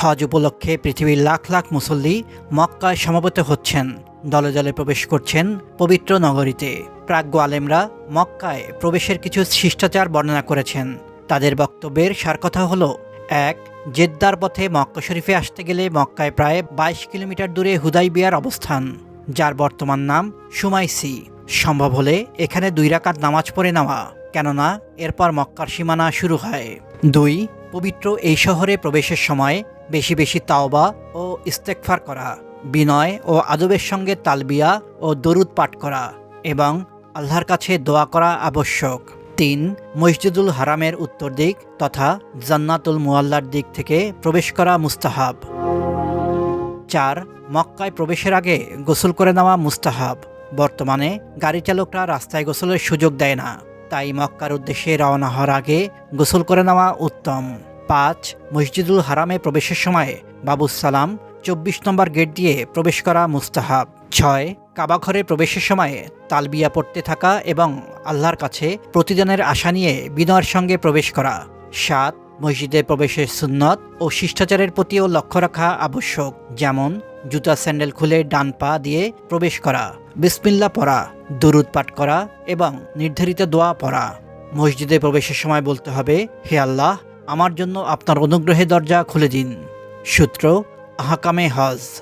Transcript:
হজ উপলক্ষে পৃথিবীর লাখ লাখ মুসল্লি মক্কায় সমবেত হচ্ছেন। দলে দলে প্রবেশ করছেন পবিত্র নগরীতে। প্রাজ্ঞ আলেমরা মক্কায় প্রবেশের কিছু শিষ্টাচার বর্ণনা করেছেন। তাদের বক্তব্যের সার কথা হলো, এক, জেদ্দার পথে মক্কা শরীফে আসতে গেলে মক্কায় প্রায় বাইশ কিলোমিটার দূরে হুদাইবিয়ার অবস্থান, যার বর্তমান নাম সুমাইসি। সম্ভব হলে এখানে দুই রাকাত নামাজ পড়ে নেওয়া, কেননা এরপর মক্কার সীমানা শুরু হয়। দুই পবিত্র এই শহরে প্রবেশের সময় বেশি বেশি তাওবা ও ইস্তেকফার করা, বিনয় ও আদবের সঙ্গে তালবিয়া ও দরুদ পাঠ করা এবং আল্লাহর কাছে দোয়া করা আবশ্যক। তিন, মসজিদুল হারামের উত্তর দিক তথা জান্নাতুল মুয়াল্লার দিক থেকে প্রবেশ করা মুস্তাহাব। চার, মক্কায় প্রবেশের আগে গোসল করে নেওয়া মুস্তাহাব। বর্তমানে গাড়ি চালকরা রাস্তায় গোসলের সুযোগ দেয় না। তাই মক্কার উদ্দেশ্যে রওনা হওয়ার আগে গোসল করে নেওয়া উত্তম। পাঁচ, মসজিদুল হারামে প্রবেশের সময় বাবুস সালাম চব্বিশ নম্বর গেট দিয়ে প্রবেশ করা মুস্তাহাব। ছয় কাবাঘরে প্রবেশের সময় তালবিয়া পড়তে থাকা এবং আল্লাহর কাছে প্রতিদানের আশা নিয়ে বিনয়ের সঙ্গে প্রবেশ করা। সাত, মসজিদে প্রবেশের সুন্নত ও শিষ্টাচারের প্রতিও লক্ষ্য রাখা আবশ্যক, যেমন জুতা স্যান্ডেল খুলে ডান পা দিয়ে প্রবেশ করা, বিসমিল্লা পড়া, দুরুদ পাঠ করা এবং নির্ধারিত দোয়া পড়া। মসজিদে প্রবেশের সময় বলতে হবে, হে আল্লাহ, আমার জন্য আপনার অনুগ্রহে দরজা খুলে দিন। সূত্র, আহকামে হজ।